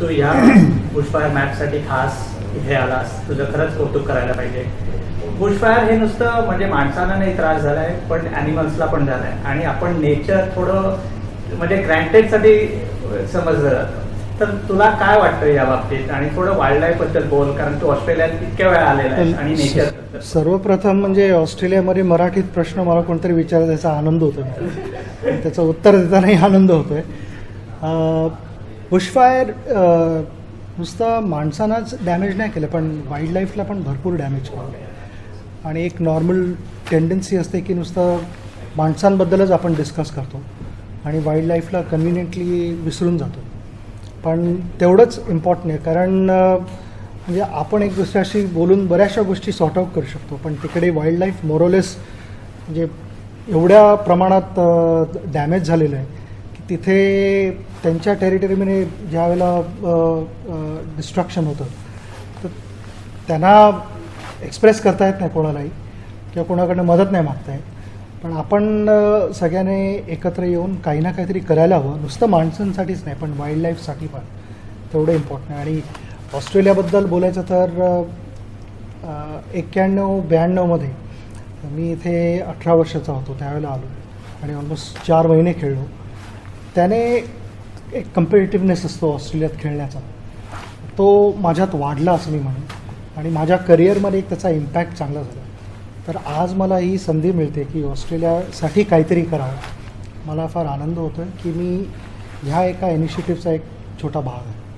तू ह्या बुशफायर मॅपसाठी खास इथे आलास. तुझं खरंच कौतुक करायला पाहिजे. बुशफायर हे नुसतं म्हणजे माणसांना नाही त्रास झालाय पण ॲनिमल्सला पण झालाय. आणि आपण नेचर थोडं म्हणजे ग्रँटेडसाठी समजलं जातं. तर तुला काय वाटतं या बाबतीत? आणि थोडं वाईल्ड लाईफबद्दल बोल कारण तू ऑस्ट्रेलियात इतक्या वेळा आलेला आहे आणि नेचर सर्वप्रथम म्हणजे ऑस्ट्रेलियामध्ये मराठीत प्रश्न मला कोणतरी विचारला त्याचा आनंद होतो. त्याचं उत्तर देतानाही आनंद होतोय. बुशफायर uh, नुसतं माणसांनाच डॅमेज नाही केलं पण वाईल्ड लाईफला पण भरपूर डॅमेज केलं. आणि एक नॉर्मल टेंडन्सी असते की नुसतं माणसांबद्दलच आपण डिस्कस करतो आणि वाईल्ड लाईफला कन्व्हिनियंटली विसरून जातो. पण तेवढंच इम्पॉर्टंट आहे कारण uh, म्हणजे आपण एक दुसऱ्याशी बोलून बऱ्याचशा गोष्टी सॉर्ट आउट करू शकतो पण तिकडे वाईल्ड लाईफ मोरोलेस म्हणजे एवढ्या प्रमाणात uh, डॅमेज झालेलं आहे. तिथे त्यांच्या टेरिटरीमध्ये ज्या वेळेला डिस्ट्रक्शन होतं तर त्यांना एक्सप्रेस करता येत नाही कोणालाही किंवा कोणाकडनं मदत नाही मागता येत. पण आपण सगळ्याने एकत्र येऊन काही ना काहीतरी करायला हवं. नुसतं माणसांसाठीच नाही पण वाईल्ड लाईफसाठी पण तेवढं इम्पॉर्टंट आहे. आणि ऑस्ट्रेलियाबद्दल बोलायचं तर एक्क्याण्णव ब्याण्णवमध्ये मी इथे अठरा वर्षाचा होतो त्यावेळेला आलो. आणि ऑलमोस्ट चार महिने खेळलो. त्याने एक कम्पिटेटिव्हनेस असतो ऑस्ट्रेलियात खेळण्याचा. तो माझ्यात वाढला असं मी म्हणेन. आणि माझ्या करिअरमध्ये एक त्याचा इम्पॅक्ट चांगला झाला. तर आज मला ही संधी मिळते की ऑस्ट्रेलियासाठी काहीतरी करावं. मला फार आनंद होतो की मी ह्या एका इनिशिएटिव्हचा एक छोटा भाग आहे.